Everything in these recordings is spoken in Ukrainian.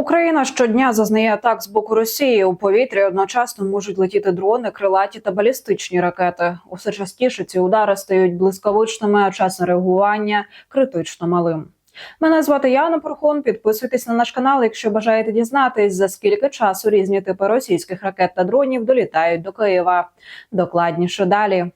Україна щодня зазнає атак з боку Росії. У повітрі одночасно можуть летіти дрони, крилаті та балістичні ракети. Усе частіше ці удари стають блискавичними, а час реагування критично малим. Мене звати Яна Порхон. Підписуйтесь на наш канал, якщо бажаєте дізнатись, за скільки часу різні типи російських ракет та дронів долітають до Києва. Докладніше далі.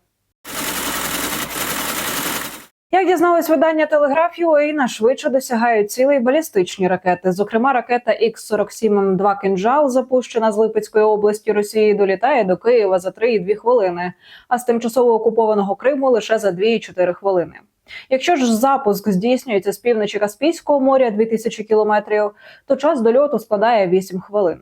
Як дізналось видання Телеграф UA, нашвидше досягають цілей балістичні ракети. Зокрема, ракета Х-47М2 «Кинжал», запущена з Липецької області Росії, долітає до Києва за 3,2 хвилини, а з тимчасово окупованого Криму лише за 2,4 хвилини. Якщо ж запуск здійснюється з півночі Каспійського моря 2000 кілометрів, то час дольоту складає 8 хвилин.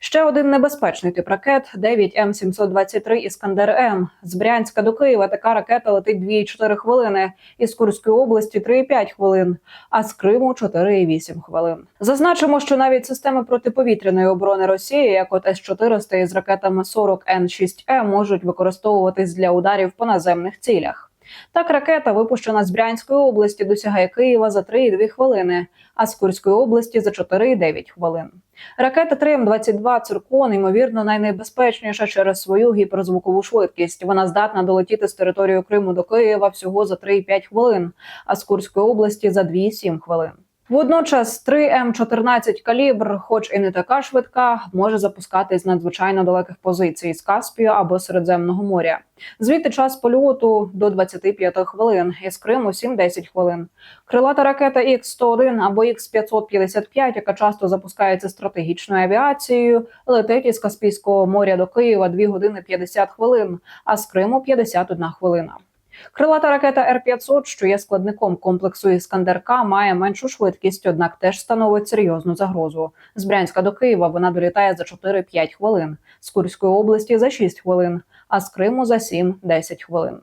Ще один небезпечний тип ракет 9 М723 Іскандер М. З Брянська до Києва така ракета летить 2,4 хвилини, із Курської області 3,5 хвилин, а з Криму 4,8 хвилин. Зазначимо, що навіть системи протиповітряної оборони Росії, як от С-400 із ракетами 40 Н6Е, можуть використовуватись для ударів по наземних цілях. Так, ракета, випущена з Брянської області, досягає Києва за 3,2 хвилини, а з Курської області за 4,9 хвилин. Ракета 3М-22 «Циркон» ймовірно найнебезпечніша через свою гіперзвукову швидкість. Вона здатна долетіти з території Криму до Києва всього за 3,5 хвилин, а з Курської області за 2,7 хвилин. Водночас 3М14 калібр, хоч і не така швидка, може запускатись з надзвичайно далеких позицій з Каспію або Середземного моря. Звідти час польоту до 25 хвилин, із Криму 7-10 хвилин. Крилата ракета Х-101 або Х-555, яка часто запускається стратегічною авіацією, летить із Каспійського моря до Києва 2 години 50 хвилин, а з Криму 51 хвилина. Крилата ракета Р-500, що є складником комплексу Іскандер-К, має меншу швидкість, однак теж становить серйозну загрозу. З Брянська до Києва вона долітає за 4-5 хвилин, з Курської області за 6 хвилин, а з Криму за 7-10 хвилин.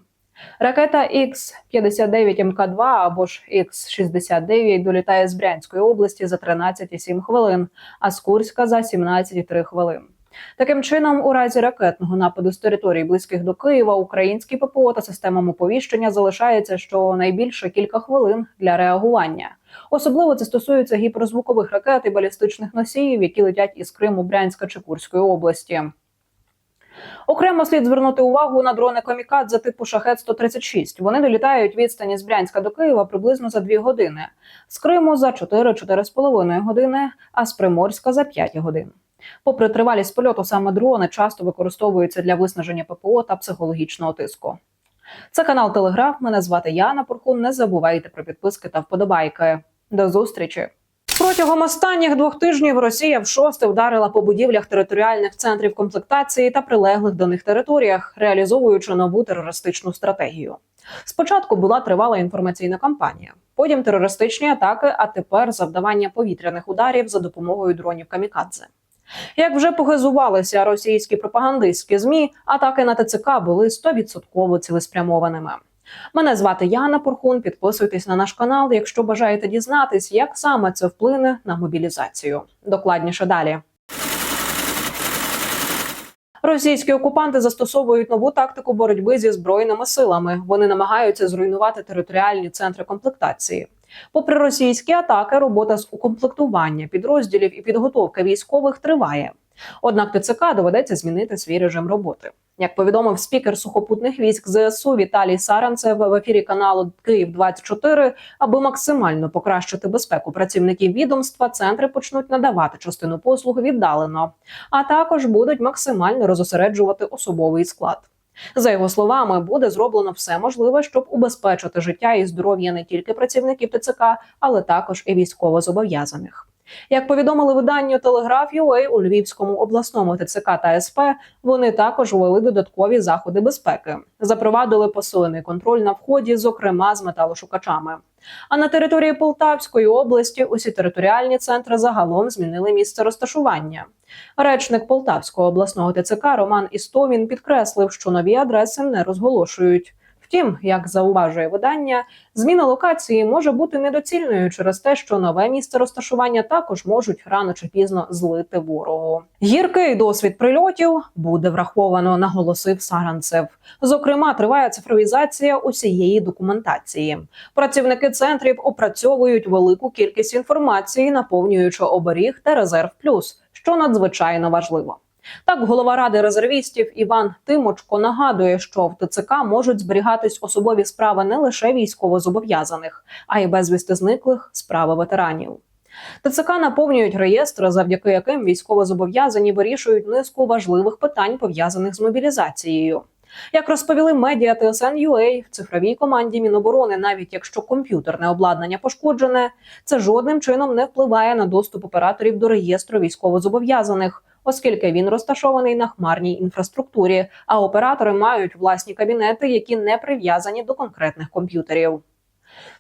Ракета Х-59 МК-2 або ж Х-69 долітає з Брянської області за 13,7 хвилин, а з Курська за 17,3 хвилин. Таким чином, у разі ракетного нападу з територій близьких до Києва, українські ППО та системам оповіщення залишається щонайбільше кілька хвилин для реагування. Особливо це стосується гіперзвукових ракет і балістичних носіїв, які летять із Криму, Брянська чи Курської області. Окремо слід звернути увагу на дрони Камікадзе типу Шахет 136 Вони долітають відстані з Брянська до Києва приблизно за 2 години, з Криму за 4-4,5 години, а з Приморська за 5 годин. Попри тривалість польоту, саме дрони часто використовуються для виснаження ППО та психологічного тиску. Це канал Телеграф. Мене звати Яна Порхун. Не забувайте про підписки та вподобайки. До зустрічі! Протягом останніх двох тижнів Росія вшосте вдарила по будівлях територіальних центрів комплектації та прилеглих до них територіях, реалізовуючи нову терористичну стратегію. Спочатку була тривала інформаційна кампанія, потім терористичні атаки, а тепер завдавання повітряних ударів за допомогою дронів камікадзе. Як вже погазувалися російські пропагандистські змі, атаки на ТЦК були 100% цілеспрямованими. Мене звати Яна Порхун. Підписуйтесь на наш канал, якщо бажаєте дізнатись, як саме це вплине на мобілізацію. Докладніше далі. Російські окупанти застосовують нову тактику боротьби зі збройними силами. Вони намагаються зруйнувати територіальні центри комплектації. Попри російські атаки, робота з укомплектування підрозділів і підготовка військових триває. Однак ТЦК доведеться змінити свій режим роботи. Як повідомив спікер сухопутних військ ЗСУ Віталій Саранцев в ефірі каналу Київ 24 аби максимально покращити безпеку працівників відомства, центри почнуть надавати частину послуг віддалено, а також будуть максимально розосереджувати особовий склад. За його словами, буде зроблено все можливе, щоб убезпечити життя і здоров'я не тільки працівників ТЦК, але також і військовозобов'язаних. Як повідомили виданню Телеграф UA, у Львівському обласному ТЦК та СП, вони також ввели додаткові заходи безпеки, запровадили посилений контроль на вході, зокрема з металошукачами. А на території Полтавської області усі територіальні центри загалом змінили місце розташування. Речник Полтавського обласного ТЦК Роман Істовін підкреслив, що нові адреси не розголошують. Втім, як зауважує видання, зміна локації може бути недоцільною через те, що нове місце розташування також можуть рано чи пізно злити ворогу. Гіркий досвід прильотів буде враховано, наголосив Саранцев. Зокрема, триває цифровізація усієї документації. Працівники центрів опрацьовують велику кількість інформації, наповнюючи оберіг та резерв плюс, що надзвичайно важливо. Так, голова ради резервістів Іван Тимочко нагадує, що в ТЦК можуть зберігатись особові справи не лише військовозобов'язаних, а й безвісти зниклих справи ветеранів. ТЦК наповнюють реєстри, завдяки яким військовозобов'язані вирішують низку важливих питань пов'язаних з мобілізацією. Як розповіли медіа TSN.UA, в цифровій команді Міноборони, навіть якщо комп'ютерне обладнання пошкоджене, це жодним чином не впливає на доступ операторів до реєстру військовозобов'язаних, оскільки він розташований на хмарній інфраструктурі, а оператори мають власні кабінети, які не прив'язані до конкретних комп'ютерів.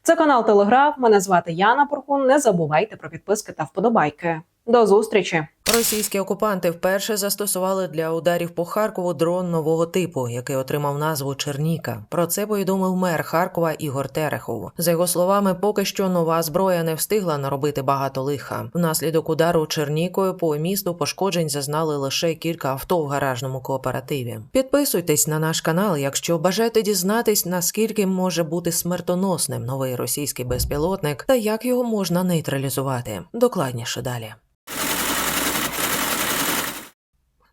Це канал Телеграф. Мене звати Яна Порхун. Не забувайте про підписки та вподобайки. До зустрічі! Російські окупанти вперше застосували для ударів по Харкову дрон нового типу, який отримав назву Черніка. Про це повідомив мер Харкова Ігор Терехов. За його словами, поки що нова зброя не встигла наробити багато лиха. Внаслідок удару Чернікою по місту пошкоджень зазнали лише кілька авто в гаражному кооперативі. Підписуйтесь на наш канал, якщо бажаєте дізнатись, наскільки може бути смертоносним новий російський безпілотник та як його можна нейтралізувати. Докладніше далі.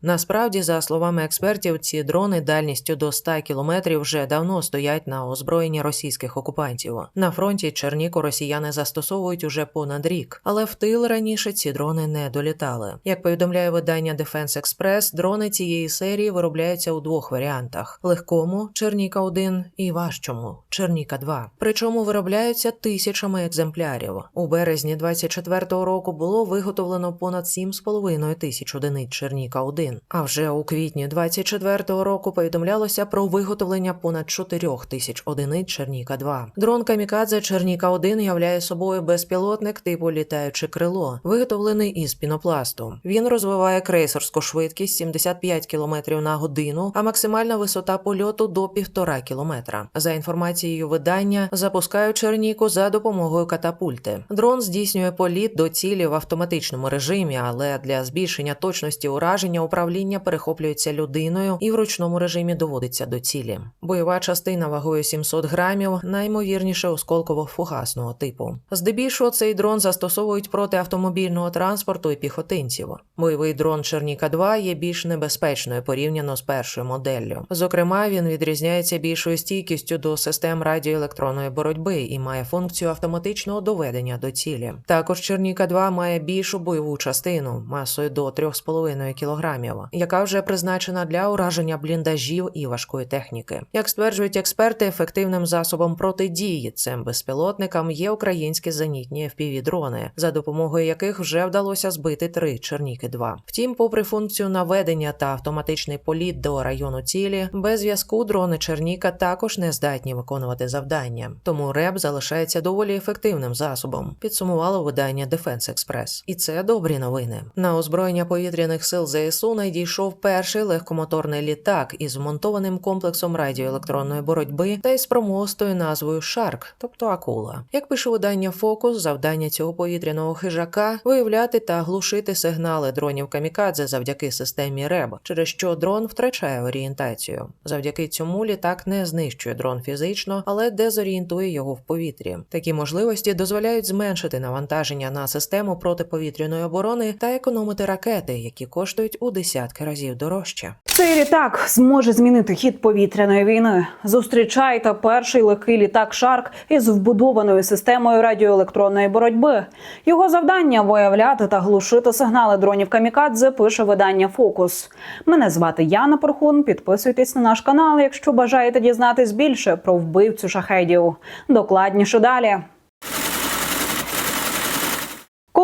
Насправді, за словами експертів, ці дрони дальністю до 100 кілометрів вже давно стоять на озброєнні російських окупантів. На фронті Черніку росіяни застосовують уже понад рік, але в тил раніше ці дрони не долітали. Як повідомляє видання Defense Express, дрони цієї серії виробляються у двох варіантах: легкому Черніка 1 і важчому Черніка 2 Причому виробляються тисячами екземплярів. У березні 24-го року було виготовлено понад 7,5 тисяч одиниць Черніка 1 а вже у квітні 24-го року повідомлялося про виготовлення понад 4 тисяч одиниць Черніка 2 Дрон Камікадзе Черніка 1 являє собою безпілотник типу літаюче крило, виготовлений із пінопласту. Він розвиває крейсерську швидкість 75 км на годину, а максимальна висота польоту до 1,5 км. За інформацією видання, запускають Черніку за допомогою катапульти. Дрон здійснює політ до цілі в автоматичному режимі, але для збільшення точності ураження управління перехоплюється людиною і в ручному режимі доводиться до цілі. Бойова частина вагою 700 грамів, наймовірніше осколково-фугасного типу. Здебільшого цей дрон застосовують проти автомобільного транспорту і піхотинців. Бойовий дрон Черніка 2 є більш небезпечною порівняно з першою моделлю. Зокрема, він відрізняється більшою стійкістю до систем радіоелектронної боротьби і має функцію автоматичного доведення до цілі. Також Черніка 2 має більшу бойову частину масою до 3,5 кг яка вже призначена для ураження бліндажів і важкої техніки. Як стверджують експерти, ефективним засобом протидії цим безпілотникам є українські зенітні FPV-дрони, за допомогою яких вже вдалося збити три Черніки 2 Втім, попри функцію наведення та автоматичний політ до району цілі, без зв'язку дрони Черніка також не здатні виконувати завдання. Тому РЕБ залишається доволі ефективним засобом. Підсумувало видання Defense Express. І це добрі новини. На озброєння повітряних сил ЗСУ надійшов перший легкомоторний літак із вмонтованим комплексом радіоелектронної боротьби та із промостою назвою Шарк, тобто акула. Як пише видання Фокус, завдання цього повітряного хижака виявляти та глушити сигнали дронів камікадзе завдяки системі РЕБ, через що дрон втрачає орієнтацію. Завдяки цьому літак не знищує дрон фізично, але дезорієнтує його в повітрі. Такі можливості дозволяють зменшити навантаження на систему протиповітряної оборони та економити ракети, які коштують у десятки разів дорожче. Цей літак зможе змінити хід повітряної війни. Зустрічайте перший легкий літак Шарк із вбудованою системою радіоелектронної боротьби. Його завдання виявляти та глушити сигнали дронів камікадзе. Пише видання Фокус. Мене звати Яна Порхун. Підписуйтесь на наш канал, якщо бажаєте дізнатись більше про вбивцю шахедів. Докладніше далі.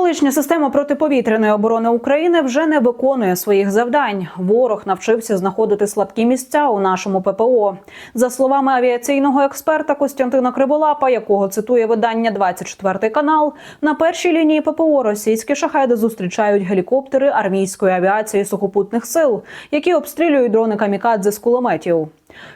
Колишня система протиповітряної оборони України вже не виконує своїх завдань. Ворог навчився знаходити слабкі місця у нашому ППО. За словами авіаційного експерта Костянтина Криволапа, якого цитує видання 24 канал, на першій лінії ППО російські шахеди зустрічають гелікоптери армійської авіації сухопутних сил, які обстрілюють дрони камікадзе з кулеметів.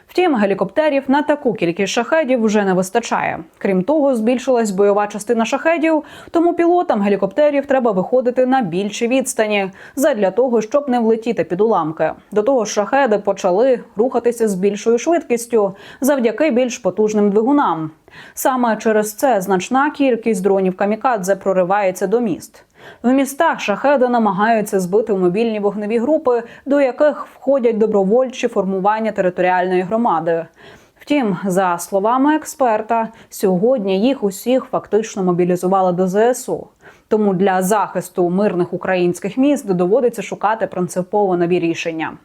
Втім, гелікоптерів на таку кількість шахедів вже не вистачає. Крім того, збільшилась бойова частина шахедів, тому пілотам гелікоптерів треба виходити на більші відстані задля того, щоб не влетіти під уламки. До того ж, шахеди почали рухатися з більшою швидкістю завдяки більш потужним двигунам. Саме через це значна кількість дронів камікадзе проривається до міст. В містах шахеди намагаються збити мобільні вогневі групи, до яких входять добровольчі формування територіальної громади. Втім, за словами експерта, сьогодні їх усіх фактично мобілізували до ЗСУ. Тому для захисту мирних українських міст доводиться шукати принципово нові рішення.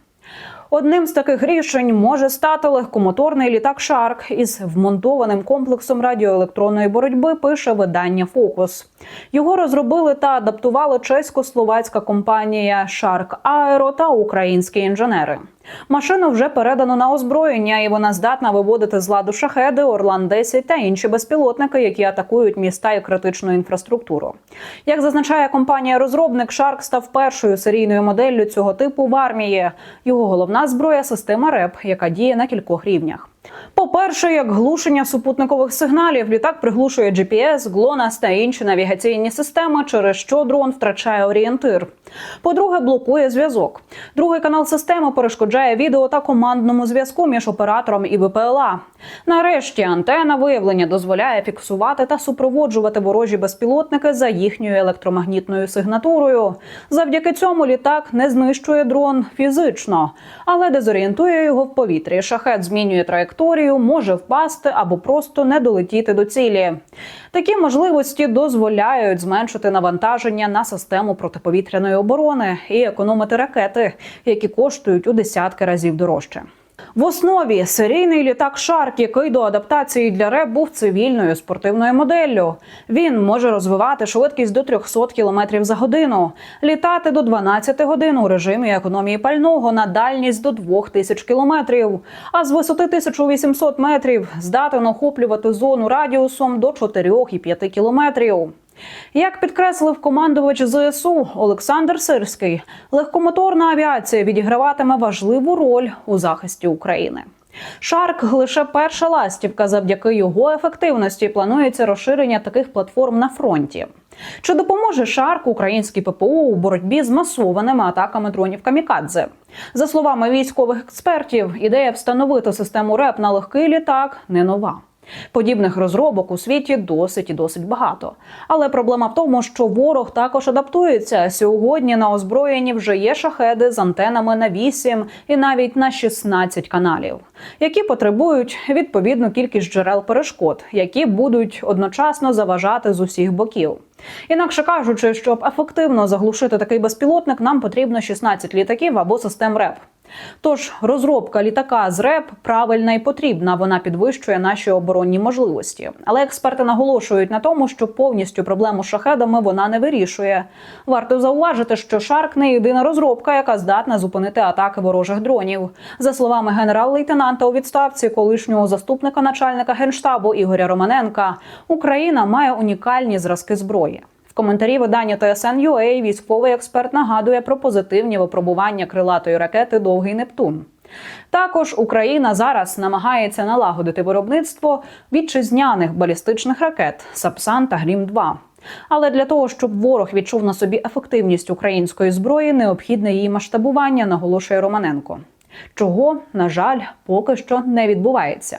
Одним з таких рішень може стати легкомоторний літак Шарк із вмонтованим комплексом радіоелектронної боротьби. Пише видання Фокус. Його розробили та адаптували чесько-словацька компанія Шарк Аеро та українські інженери. Машину вже передано на озброєння, і вона здатна виводити з ладу шахеди, Орлан 10 та інші безпілотники, які атакують міста і критичну інфраструктуру. Як зазначає компанія-розробник, Шарк став першою серійною моделлю цього типу в армії. Його головна зброя система РЕП, яка діє на кількох рівнях. По-перше, як глушення супутникових сигналів, літак приглушує GPS, GLONASS та інші навігаційні системи, через що дрон втрачає орієнтир. По-друге, блокує зв'язок. Другий канал системи перешкоджає відео та командному зв'язку між оператором і ВПЛА. Нарешті антена виявлення дозволяє фіксувати та супроводжувати ворожі безпілотники за їхньою електромагнітною сигнатурою. Завдяки цьому літак не знищує дрон фізично, але дезорієнтує його в повітрі. Шахет змінює траєкторію, може впасти або просто не долетіти до цілі. Такі можливості дозволяють зменшити навантаження на систему протиповітряної оборони і економити ракети, які коштують у десятки разів дорожче. В основі серійний літак Шарк, який до адаптації для РЕП був цивільною спортивною моделлю. Він може розвивати швидкість до 300 км за годину, літати до 12 годин у режимі економії пального на дальність до 2000 км, а з висоти 1800 метрів здатен охоплювати зону радіусом до 4,5 кілометрів. Як підкреслив командувач ЗСУ Олександр Сирський, легкомоторна авіація відіграватиме важливу роль у захисті України. Шарк лише перша ластівка. Завдяки його ефективності планується розширення таких платформ на фронті. Чи допоможе Шарк українській ППО у боротьбі з масованими атаками дронів камікадзе? За словами військових експертів, ідея встановити систему РЕП на легкий літак не нова. Подібних розробок у світі досить і досить багато. Але проблема в тому, що ворог також адаптується. Сьогодні на озброєнні вже є шахеди з антенами на 8 і навіть на 16 каналів, які потребують відповідну кількість джерел перешкод, які будуть одночасно заважати з усіх боків. Інакше кажучи, щоб ефективно заглушити такий безпілотник, нам потрібно 16 літаків або систем РЕП. Тож розробка літака з РЕП правильна і потрібна. Вона підвищує наші оборонні можливості. Але експерти наголошують на тому, що повністю проблему з шахедами вона не вирішує. Варто зауважити, що Шарк не єдина розробка, яка здатна зупинити атаки ворожих дронів. За словами генерал-лейтенанта у відставці, колишнього заступника начальника генштабу Ігоря Романенка, Україна має унікальні зразки зброї. Коментарі видання TSN.ua військовий експерт нагадує про позитивні випробування крилатої ракети Довгий Нептун. Також Україна зараз намагається налагодити виробництво вітчизняних балістичних ракет Сапсан та Грім 2 Але для того, щоб ворог відчув на собі ефективність української зброї, необхідне її масштабування, наголошує Романенко. Чого, на жаль, поки що не відбувається.